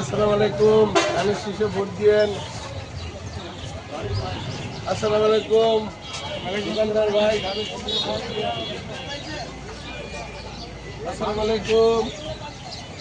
আসসালামু আলাইকুম। ধানের শীষে ভোট দিয়েন। আসসালামু আলাইকুম। দোকানদার ভাই আসসালামু আলাইকুম।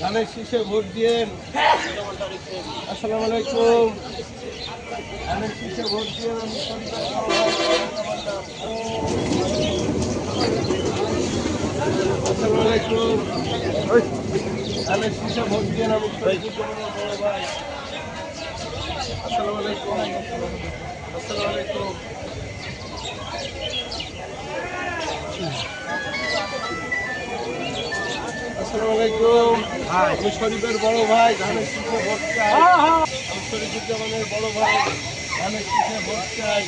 ধানের শীষে ভোট দিয়েন। আসসালামু আলাইকুম। ধানের শীষে ভোট দিয়েন আমি সন্তান আসসালামু আলাইকুম ধানের শীষে ভোট দিয়েন আমি সন্তান বড় ভাই আসসালামু আলাইকুম আসসালামু আলাইকুম আসসালামু আলাইকুম। আমি শরীফের বড় ভাই ধানের শীষে ভোট চাই শরীফুজ্জামানের বড় ভাই ধানের শীষে ভোট চাই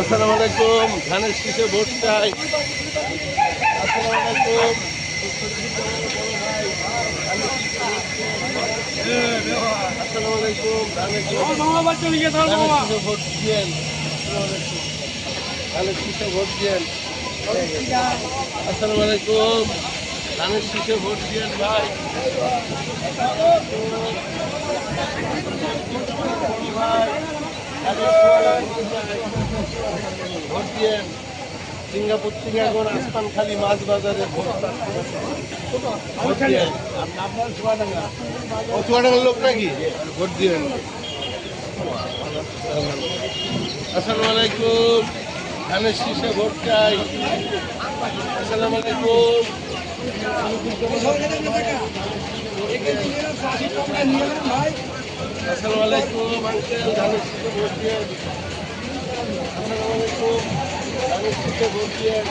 আসসালামু আলাইকুম। ধানের শীষে ভোট চাই আসসালামু আলাইকুম। আসসালামু আলাইকুম ধানের শীষে ভোট দিয়েন ধানের শীষে ভোট দিয়েন আসসালামু আলাইকুম। ধানের শীষে ভোট দিয়েন ভাই ভোট দিয়েন সিঙ্গাপুর এখন আসমান খালি মাছ বাজারে ভোট ভোট দিয়েন ও চুয়াডাঙ্গার লোক নাকি? ভোট দিয়েন আসসালামু আলাইকুম ধানের ভোট চাই। আসসালামু আলাইকুম আসসালামু আলাইকুম আঙ্কেল ধানের শীষে ভোট দিয়েন আসসালামু আলাইকুম ধানের শীষে ভোট দিয়েন